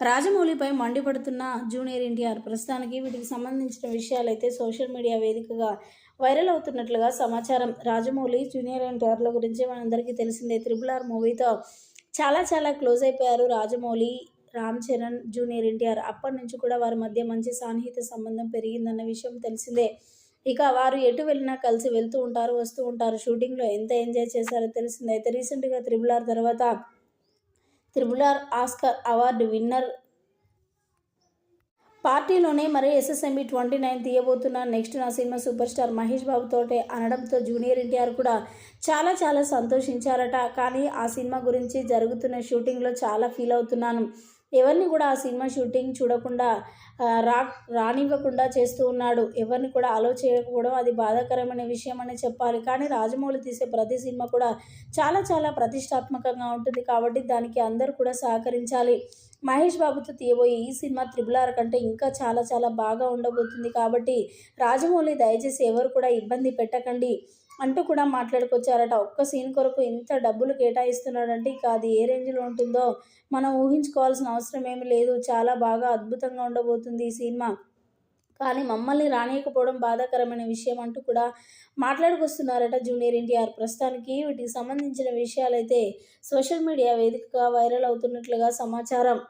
రాజమౌళిపై మండిపడుతున్న junior NTR ప్రస్తుతానికి వీటికి సంబంధించిన విషయాలైతే సోషల్ మీడియా వేదికగా వైరల్ అవుతున్నట్లుగా సమాచారం. రాజమౌళి జూనియర్ ఎన్టీఆర్ల గురించి మనందరికీ తెలిసిందే. త్రిబుల్ ఆర్ మూవీతో చాలా చాలా క్లోజ్ అయిపోయారు రాజమౌళి రామ్ చరణ్ జూనియర్ ఎన్టీఆర్. అప్పటి నుంచి కూడా వారి మధ్య మంచి సాన్నిహిత సంబంధం పెరిగిందన్న విషయం తెలిసిందే. ఇక వారు ఎటు వెళ్ళినా కలిసి వెళ్తూ ఉంటారు వస్తూ ఉంటారు. షూటింగ్లో ఎంత ఎంజాయ్ చేశారో తెలిసిందే. అయితే రీసెంట్గా త్రిబుల్ ఆర్ తర్వాత triple R Oscar award winner. పార్టీలోనే మరి ఎస్ఎస్ఎంబి ట్వంటీ నైన్ తీయబోతున్న నెక్స్ట్ నా సినిమా సూపర్ స్టార్ మహేష్ బాబుతోటే అనడంతో జూనియర్ ఎన్టీఆర్ కూడా చాలా చాలా సంతోషించారట. కానీ ఆ సినిమా గురించి జరుగుతున్న షూటింగ్లో చాలా ఫీల్ అవుతున్నాను. ఎవరిని కూడా ఆ సినిమా షూటింగ్ చూడకుండా రా రానివ్వకుండా చేస్తూ ఉన్నాడు. ఎవరిని కూడా అలో చేయకపోవడం అది బాధాకరమైన విషయం అని చెప్పాలి. కానీ రాజమౌళి తీసే ప్రతి సినిమా కూడా చాలా చాలా ప్రతిష్టాత్మకంగా ఉంటుంది కాబట్టి దానికి అందరూ కూడా సహకరించాలి. మహేష్ బాబుతో తీయబోయే ఈ సినిమా త్రిబుల్ ఆర్ కంటే ఇంకా చాలా చాలా బాగా ఉండబోతుంది కాబట్టి రాజమౌళి దయచేసి ఎవరు కూడా ఇబ్బంది పెట్టకండి. అంటూ కూడా మాట్లాడుకొచ్చారట. ఒక్క సీన్ కొరకు ఇంత డబ్బులు కేటాయిస్తున్నాడంటే ఇక అది ఏ రేంజ్లో ఉంటుందో మనం ఊహించుకోవాల్సిన అవసరం ఏమి లేదు. చాలా బాగా అద్భుతంగా ఉండబోతుంది ఈ సినిమా. కానీ మమ్మల్ని రానియకపోవడం బాధాకరమైన విషయం అంటూ కూడా మాట్లాడుకొస్తున్నారట జూనియర్ ఎన్టీఆర్. ప్రస్తుతానికి వీటికి సంబంధించిన విషయాలైతే సోషల్ మీడియా వేదికగా వైరల్ అవుతున్నట్లుగా సమాచారం.